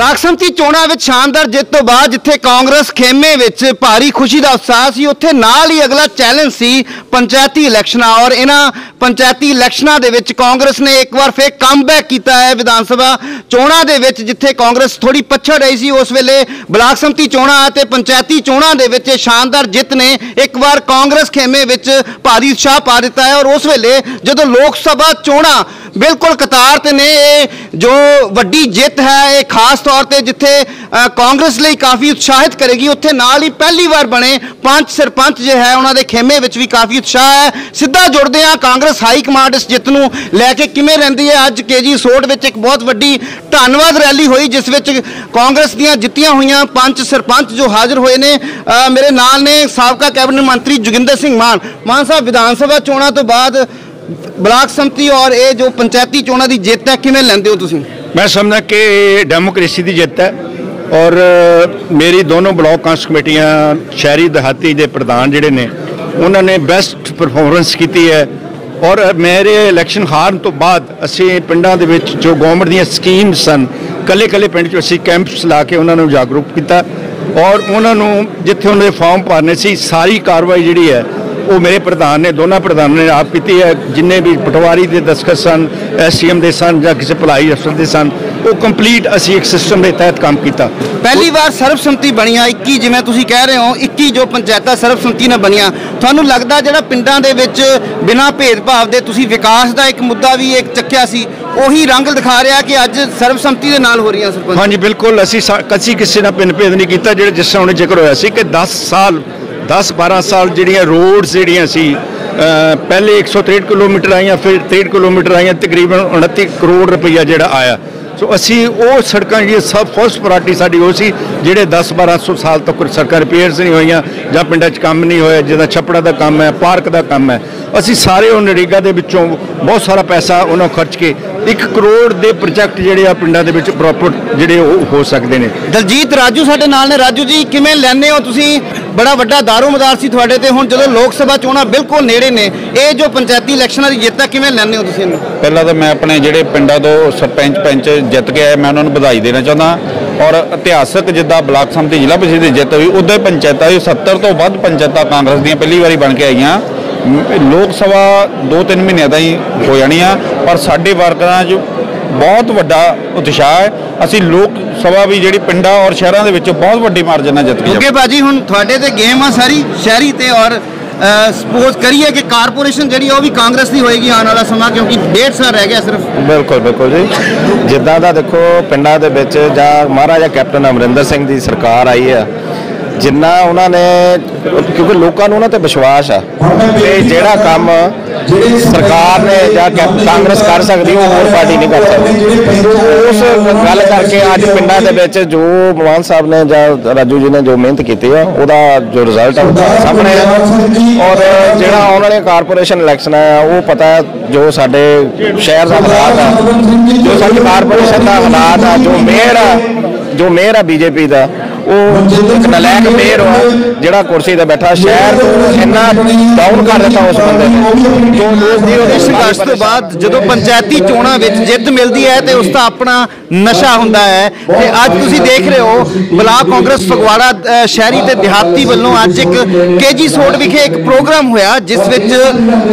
Block ਸੰਮਤੀ ਚੋਣਾਂ ਵਿੱਚ ਸ਼ਾਨਦਾਰ ਜਿੱਤ ਤੋਂ ਬਾਅਦ ਜਿੱਥੇ ਕਾਂਗਰਸ ਖੇਮੇ ਵਿੱਚ ਭਾਰੀ ਖੁਸ਼ੀ ਦਾ ਉਤਸ਼ਾਹ ਸੀ, ਉੱਥੇ ਨਾਲ ਹੀ ਅਗਲਾ ਚੈਲੰਜ ਸੀ ਪੰਚਾਇਤੀ ਇਲੈਕਸ਼ਨਾਂ ਔਰ ਇਹਨਾਂ ਪੰਚਾਇਤੀ ਇਲੈਕਸ਼ਨਾਂ ਦੇ ਵਿੱਚ ਕਾਂਗਰਸ ਨੇ ਇੱਕ ਵਾਰ ਫੇਰ ਕਮਬੈਕ ਕੀਤਾ ਹੈ ਵਿਧਾਨ ਸਭਾ ਚੋਣਾਂ ਦੇ ਵਿੱਚ, ਜਿੱਥੇ ਕਾਂਗਰਸ ਥੋੜੀ ਪਛੜ ਰਹੀ ਸੀ, ਉਸ ਵੇਲੇ ਬਲਾਕ ਸੰਮਤੀ ਚੋਣਾਂ ਅਤੇ ਪੰਚਾਇਤੀ ਚੋਣਾਂ ਦੇ ਵਿੱਚ ਇਹ ਸ਼ਾਨਦਾਰ ਜਿੱਤ ਨੇ ਇੱਕ ਵਾਰ ਕਾਂਗਰਸ ਖੇਮੇ ਵਿੱਚ ਭਾਰੀ ਉਤਸ਼ਾਹ ਪਾ ਦਿੱਤਾ ਹੈ ਔਰ ਉਸ ਵੇਲੇ ਜਦੋਂ ਲੋਕ ਸਭਾ ਚੋਣਾਂ ਬਿਲਕੁਲ ਕਤਾਰ ਤੇ ਨੇ ਇਹ ਜੋ ਵੱਡੀ ਜਿੱਤ ਹੈ ਇਹ ਖਾਸ ਤੌਰ ਤੇ ਜਿੱਥੇ ਕਾਂਗਰਸ ਲਈ ਕਾਫੀ ਉਤਸ਼ਾਹਿਤ ਕਰੇਗੀ, ਉੱਥੇ ਨਾਲ ਹੀ ਪਹਿਲੀ ਵਾਰ ਬਣੇ ਪੰਜ ਸਰਪੰਚ ਜੇ ਹੈ, ਉਹਨਾਂ ਦੇ ਖੇਮੇ ਵਿੱਚ ਵੀ ਕਾਫੀ ਉਤਸ਼ਾਹ ਹੈ। ਸਿੱਧਾ ਜੁੜਦੇ ਆ ਕਾਂਗਰਸ ਹਾਈ ਕਮਾਂਡ ਇਸ ਜਿੱਤ ਨੂੰ ਲੈ ਕੇ ਕਿਵੇਂ ਰਹਿੰਦੀ ਹੈ? ਅੱਜ ਕੇਜੀ ਸੋਟ ਵਿੱਚ ਇੱਕ ਬਹੁਤ ਵੱਡੀ ਧੰਨਵਾਦ ਰੈਲੀ ਹੋਈ, ਜਿਸ ਵਿੱਚ ਕਾਂਗਰਸ ਦੀਆਂ ਜਿੱਤੀਆਂ ਹੋਈਆਂ ਪੰਜ ਸਰਪੰਚ ਜੋ ਹਾਜ਼ਰ ਹੋਏ ਨੇ। ਮੇਰੇ ਨਾਲ ਨੇ ਸਾਬਕਾ ਕੈਬਨਿਟ ਮੰਤਰੀ ਜੋਗਿੰਦਰ ਸਿੰਘ ਮਾਨ। ਮਾਨ ਸਾਹਿਬ, ਵਿਧਾਨ ਸਭਾ ਚੋਣਾਂ ਤੋਂ ਬਾਅਦ ਬਲਾਕ ਸੰਮਤੀ ਔਰ ਇਹ ਜੋ ਪੰਚਾਇਤੀ ਚੋਣਾਂ ਦੀ ਜਿੱਤ ਹੈ, ਕਿਵੇਂ ਲੈਂਦੇ ਹੋ ਤੁਸੀਂ? ਮੈਂ ਸਮਝਦਾ ਕਿ ਇਹ ਡੈਮੋਕ੍ਰੇਸੀ ਦੀ ਜਿੱਤ ਹੈ ਔਰ ਮੇਰੀ ਦੋਨੋਂ ਬਲਾਕ ਕਾਂਗਰਸ ਕਮੇਟੀਆਂ, ਸ਼ਹਿਰੀ ਦਿਹਾਤੀ ਦੇ ਪ੍ਰਧਾਨ ਜਿਹੜੇ ਨੇ, ਉਹਨਾਂ ਨੇ ਬੈਸਟ ਪਰਫਾਰਮੈਂਸ ਕੀਤੀ ਹੈ ਔਰ ਮੇਰੇ ਇਲੈਕਸ਼ਨ ਹਾਰਨ ਤੋਂ ਬਾਅਦ ਅਸੀਂ ਪਿੰਡਾਂ ਦੇ ਵਿੱਚ ਜੋ ਗਵਰਨਮੈਂਟ ਦੀਆਂ ਸਕੀਮਸ ਸਨ ਕੱਲੇ ਕੱਲੇ ਪਿੰਡ 'ਚ ਅਸੀਂ ਕੈਂਪਸ ਲਾ ਕੇ ਉਹਨਾਂ ਨੂੰ ਜਾਗਰੂਕ ਕੀਤਾ ਔਰ ਉਹਨਾਂ ਨੂੰ ਜਿੱਥੇ ਉਹਨਾਂ ਦੇ ਫਾਰਮ ਭਰਨੇ ਸੀ, ਸਾਰੀ ਕਾਰਵਾਈ ਜਿਹੜੀ ਹੈ ਉਹ ਮੇਰੇ ਪ੍ਰਧਾਨ ਨੇ ਦੋਨਾਂ ਪ੍ਰਧਾਨਾਂ ਨੇ ਆਪ ਕੀਤੀ ਹੈ। ਜਿੰਨੇ ਵੀ ਪਟਵਾਰੀ ਦੇ ਦਸਖਤ ਸਨ ਐਸਸੀਐਮ ਦੇ ਸਨ ਜਾਂ ਕਿਸੇ ਭਲਾਈ ਅਫਸਰ ਦੇ ਸਨ ਉਹ ਕੰਪਲੀਟ ਅਸੀਂ ਇੱਕ ਸਿਸਟਮ ਦੇ ਤਹਿਤ ਕੰਮ ਕੀਤਾ। ਪਹਿਲੀ ਵਾਰ ਸਰਬਸੰਮਤੀ ਬਣੀਆਂ 21 ਜਿਵੇਂ ਤੁਸੀਂ ਕਹਿ ਰਹੇ ਹੋ 21 ਜੋ ਪੰਚਾਇਤਾਂ ਸਰਬਸੰਮਤੀ ਨਾਲ ਬਣੀਆਂ। ਤੁਹਾਨੂੰ ਲੱਗਦਾ ਜਿਹੜਾ ਪਿੰਡਾਂ ਦੇ ਵਿੱਚ ਬਿਨਾਂ ਭੇਦਭਾਵ ਦੇ ਤੁਸੀਂ ਵਿਕਾਸ ਦਾ ਇੱਕ ਮੁੱਦਾ ਵੀ ਇੱਕ ਚੱਕਿਆ ਸੀ ਉਹੀ ਰੰਗ ਦਿਖਾ ਰਿਹਾ ਕਿ ਅੱਜ ਸਰਬਸੰਮਤੀ ਦੇ ਨਾਲ ਹੋ ਰਹੀਆਂ ਸਰਪੰਚ? ਹਾਂਜੀ ਬਿਲਕੁਲ। ਅਸੀਂ ਸਾ- ਕਦੀ ਕਿਸੇ ਨਾਲ ਪਿੰਨ ਭੇਦ ਨਹੀਂ ਕੀਤਾ ਜਿਹੜੇ ਜਿਸ ਤਰ੍ਹਾਂ ਉਹਨੇ ਜ਼ਿਕਰ ਹੋਇਆ ਸੀ ਕਿ 10 ਸਾਲ 10 12 ਸਾਲ ਜਿਹੜੀਆਂ ਰੋਡਸ ਜਿਹੜੀਆਂ ਸੀ, ਅਹ, ਪਹਿਲੇ 163 ਕਿਲੋਮੀਟਰ ਆਈਆਂ, ਫਿਰ 63 ਕਿਲੋਮੀਟਰ ਆਈਆਂ, ਤਕਰੀਬਨ 29 ਕਰੋੜ ਰੁਪਈਆ ਜਿਹੜਾ ਆਇਆ। ਸੋ ਅਸੀਂ ਉਹ ਸੜਕਾਂ ਜਿਹੜੀਆਂ ਸਭ ਫਸਟ ਪ੍ਰਾਇੋਰਟੀ ਸਾਡੀ ਉਹ ਸੀ, ਜਿਹੜੇ 10 1200 ਸਾਲ ਤੱਕ ਸੜਕਾਂ ਰਿਪੇਅਰਸ ਨਹੀਂ ਹੋਈਆਂ, ਜਾਂ ਪਿੰਡਾਂ 'ਚ ਕੰਮ ਨਹੀਂ ਹੋਇਆ ਜਿਹਦਾ ਛੱਪੜਾ ਦਾ ਕੰਮ ਹੈ, ਪਾਰਕ ਦਾ ਕੰਮ ਹੈ। ਅਸੀਂ ਸਾਰੇ ਉਹ ਨਰੇਗਾ ਦੇ ਵਿੱਚੋਂ ਬਹੁਤ ਸਾਰਾ ਪੈਸਾ ਉਹਨਾਂ ਖਰਚ ਕੇ 1 ਕਰੋੜ ਦੇ ਪ੍ਰੋਜੈਕਟ ਜਿਹੜੇ ਆ ਪਿੰਡਾਂ ਦੇ ਵਿੱਚ ਪ੍ਰੋਪਰ ਜਿਹੜੇ ਉਹ ਹੋ ਸਕਦੇ ਨੇ। ਦਲਜੀਤ, ਰਾਜੂ ਸਾਡੇ ਨਾਲ ਨੇ। ਰਾਜੂ ਜੀ, ਕਿਵੇਂ ਲੈਂਦੇ ਹੋ ਤੁਸੀਂ? ਬੜਾ ਵੱਡਾ ਦਾਰੋਮਦਾਰ ਸੀ ਤੁਹਾਡੇ ਤੇ। ਹੁਣ ਜਦੋਂ ਲੋਕ ਸਭਾ ਚੋਣਾਂ ਬਿਲਕੁਲ ਨੇੜੇ ਨੇ, ਇਹ ਜੋ ਪੰਚਾਇਤੀ ਇਲੈਕਸ਼ਨਾਂ ਦੀ ਜਿੱਤ ਕਿਵੇਂ ਲੈਂਦੇ ਹੋ ਤੁਸੀਂ ਇਹਨੂੰ? ਪਹਿਲਾਂ ਤਾਂ ਮੈਂ ਆਪਣੇ ਜਿਹੜੇ ਪਿੰਡਾਂ ਤੋਂ ਸਰਪੰਚ ਪੰਚ ਜਿੱਤ ਕੇ ਆਏ ਮੈਂ ਉਹਨਾਂ ਨੂੰ ਵਧਾਈ ਦੇਣਾ ਚਾਹੁੰਦਾ। ਔਰ ਇਤਿਹਾਸਕ ਜਿੱਦਾਂ ਬਲਾਕ ਸੰਮਤੀ ਜ਼ਿਲ੍ਹਾ ਪ੍ਰੀਸ਼ਦ ਦੀ ਜਿੱਤ ਹੋਈ ਉਦੋਂ ਪੰਚਾਇਤਾਂ ਵੀ 70 ਤੋਂ ਵੱਧ ਪੰਚਾਇਤਾਂ ਕਾਂਗਰਸ ਦੀਆਂ ਪਹਿਲੀ ਵਾਰੀ ਬਣ ਕੇ ਆਈਆਂ। ਲੋਕ ਸਭਾ 2-3 ਮਹੀਨਿਆਂ ਦਾ ਹੀ ਹੋ ਜਾਣੀ ਆ ਪਰ ਸਾਡੇ ਵਰਕਰਾਂ 'ਚ ਬਹੁਤ ਵੱਡਾ ਉਤਸ਼ਾਹ ਹੈ। ਅਸੀਂ ਲੋਕ ਸਭਾ ਵੀ ਜਿਹੜੀ ਪਿੰਡਾਂ ਔਰ ਸ਼ਹਿਰਾਂ ਦੇ ਵਿੱਚ ਬਹੁਤ ਵੱਡੀ ਮਾਰਜਨ ਨਾਲ ਜਿੱਤ ਕੇ ਓਕੇ ਬਾਜੀ ਹੁਣ ਤੁਹਾਡੇ ਤੇ ਗੇਮ ਆ ਸਾਰੀ ਸ਼ਹਿਰੀ ਤੇ ਔਰ ਸਪੋਜ਼ ਕਰੀਏ ਕਿ ਕਾਰਪੋਰੇਸ਼ਨ ਜਿਹੜੀ ਉਹ ਵੀ ਕਾਂਗਰਸ ਦੀ ਹੋਏਗੀ ਆਉਣ ਵਾਲਾ ਸਮਾਂ ਕਿਉਂਕਿ ਡੇਢ ਸਾਲ ਰਹਿ ਗਿਆ ਸਿਰਫ। ਬਿਲਕੁਲ ਬਿਲਕੁਲ ਜੀ। ਜਿੱਦਾਂ ਦਾ ਦੇਖੋ ਪਿੰਡਾਂ ਦੇ ਵਿੱਚ ਜਾਂ ਮਹਾਰਾਜਾ ਕੈਪਟਨ ਅਮਰਿੰਦਰ ਸਿੰਘ ਦੀ ਸਰਕਾਰ ਆਈ ਆ ਜਿੰਨਾ ਉਹਨਾਂ ਨੇ ਕਿਉਂਕਿ ਲੋਕਾਂ ਨੂੰ ਉਹਨਾਂ ਤੇ ਵਿਸ਼ਵਾਸ ਆ ਤੇ ਜਿਹੜਾ ਕੰਮ ਸਰਕਾਰ ਨੇ ਜਾਂ ਕਾਂਗਰਸ ਕਰ ਸਕਦੀ ਉਹ ਹੋਰ ਪਾਰਟੀ ਨਹੀਂ ਕਰ ਸਕਦੀ। ਉਸ ਗੱਲ ਕਰਕੇ ਅੱਜ ਪਿੰਡਾਂ ਦੇ ਵਿੱਚ ਜੋ ਮਵਾਨ ਸਾਹਿਬ ਨੇ ਜਾਂ ਰਾਜੂ ਜੀ ਨੇ ਜੋ ਮਿਹਨਤ ਕੀਤੀ ਆ ਉਹਦਾ ਜੋ ਰਿਜ਼ਲਟ ਆ ਸਾਹਮਣੇ ਆ ਔਰ ਜਿਹੜਾ ਆਉਣ ਵਾਲੇ ਕਾਰਪੋਰੇਸ਼ਨ ਇਲੈਕਸ਼ਨ ਆ ਉਹ ਪਤਾ ਜੋ ਸਾਡੇ ਸ਼ਹਿਰ ਦਾ ਹਾਲਾਤ ਆ ਜੋ ਸਾਡੀ ਕਾਰਪੋਰੇਸ਼ਨ ਦਾ ਹਾਲਾਤ ਆ ਜੋ ਮੇਅਰ ਆ ਜੋ ਮੇਅਰ ਆ ਬੀਜੇਪੀ ਦਾ ਉਹ ਇੱਕ ਨਲਾਇਕ ਮੇਅਰ ਆ ਜਿਹੜਾ ਕੁਰਸੀ ਤੇ ਬੈਠਾ ਸ਼ਹਿਰ ਇੰਨਾ ਡਾਊਨ ਕਰ ਦਿੱਤਾ ਉਸ ਬੰਦੇ ਨੇ। ਜੋ ਲੋਕ ਦੀ ਉਹਦੇ ਇਸ ਸੰਘਰਸ਼ ਤੋਂ ਬਾਅਦ ਜਦੋਂ ਪੰਚਾਇਤੀ ਚੋਣਾਂ ਵਿੱਚ ਜਿੱਤ ਮਿਲਦੀ ਹੈ ਤੇ ਉਸ ਦਾ ਆਪਣਾ ਨਸ਼ਾ ਹੁੰਦਾ ਹੈ। ਤੇ ਅੱਜ ਤੁਸੀਂ ਦੇਖ ਰਹੇ ਹੋ ਬਲਾਕ ਕਾਂਗਰਸ ਫਗਵਾੜਾ ਸ਼ਹਿਰੀ ਤੇ ਦਿਹਾਤੀ ਵੱਲੋਂ ਅੱਜ ਇੱਕ ਕੇਜੀ ਸੋਟ ਵਿਖੇ ਇੱਕ ਪ੍ਰੋਗਰਾਮ ਹੋਇਆ ਜਿਸ ਵਿੱਚ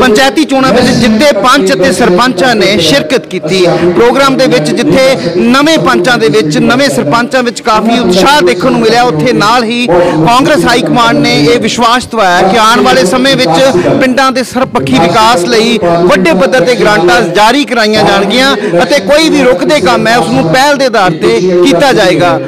ਪੰਚਾਇਤੀ ਚੋਣਾਂ ਵਿੱਚ ਜਿੱਤੇ ਪੰਚ ਅਤੇ ਸਰਪੰਚਾਂ ਨੇ ਸ਼ਿਰਕਤ ਕੀਤੀ। ਪ੍ਰੋਗਰਾਮ ਦੇ ਵਿੱਚ ਜਿੱਥੇ ਨਵੇਂ ਪੰਚਾਂ ਦੇ ਵਿੱਚ, ਨਵੇਂ ਸਰਪੰਚਾਂ ਵਿੱਚ ਕਾਫੀ ਉਤਸ਼ਾਹ ਦੇਖਣ ਨੂੰ ਮਿਲਿਆ। ਉੱਥੇ ਨਾਲ ਹੀ ਕਾਂਗਰਸ ਹਾਈ ਕਮਾਂਡ ਨੇ ਇਹ ਵਿਸ਼ਵਾਸ ਦਵਾਇਆ ਕਿ ਆਉਣ ਵਾਲੇ ਸਮੇਂ ਵਿੱਚ ਪਿੰਡਾਂ ਦੇ ਸਰਪੱਖੀ ਵਿਕਾਸ ਲਈ ਵੱਡੇ ਪੱਧਰ ਤੇ ਗ੍ਰਾਂਟਾਂ ਜਾਰੀ ਕਰਾਈਆਂ ਜਾਣਗੀਆਂ ਅਤੇ ਕੋਈ ਵੀ ਰੁਕਦੇ ਕੰਮ ਹੈ ਉਸ ਨੂੰ ਪਹਿਲ ਦੇ ਆਧਾਰ ਤੇ ਕੀਤਾ ਜਾਏਗਾ।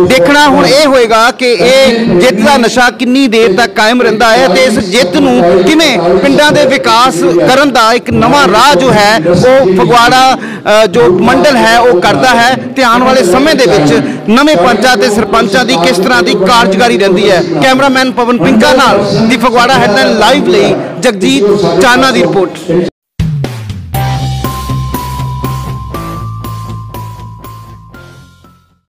ਦੇਖਣਾ ਹੁਣ ਇਹ ਹੋਏਗਾ ਕਿ ਇਹ ਜਿੱਤ ਦਾ ਨਸ਼ਾ ਕਿੰਨੀ ਦੇਰ ਤੱਕ ਕਾਇਮ ਰਹਿੰਦਾ ਹੈ ਤੇ ਇਸ ਜਿੱਤ ਨੂੰ ਕਿਵੇਂ ਪਿੰਡਾਂ ਦੇ ਵਿਕਾਸ ਕਰਨ ਦਾ ਇੱਕ ਨਵਾਂ ਰਾਹ ਜੋ ਹੈ ਉਹ ਫਗਵਾੜਾ ਜੋ ਮੰਡਲ ਹੈ ਉਹ ਕਰਦਾ ਹੈ ਤੇ ਆਉਣ ਵਾਲੇ ਸਮੇਂ ਦੇ ਵਿੱਚ ਨਵੇਂ ਪੰਚਾਂ ਤੇ ਸਰਪੰਚਾਂ ਦੀ ਕਿਸ ਤਰ੍ਹਾਂ ਦੀ ਕਾਰਜਕਾਰੀ ਰਹਿੰਦੀ ਹੈ। ਕੈਮਰਾਮੈਨ ਪਵਨ ਪਿੰਕਾ ਨਾਲ ਦੀ ਫਗਵਾੜਾ ਹੈਡਲਾਈਨ ਲਾਈਵ ਲਈ ਜਗਜੀਤ ਚਾਨਾ ਦੀ ਰਿਪੋਰਟ।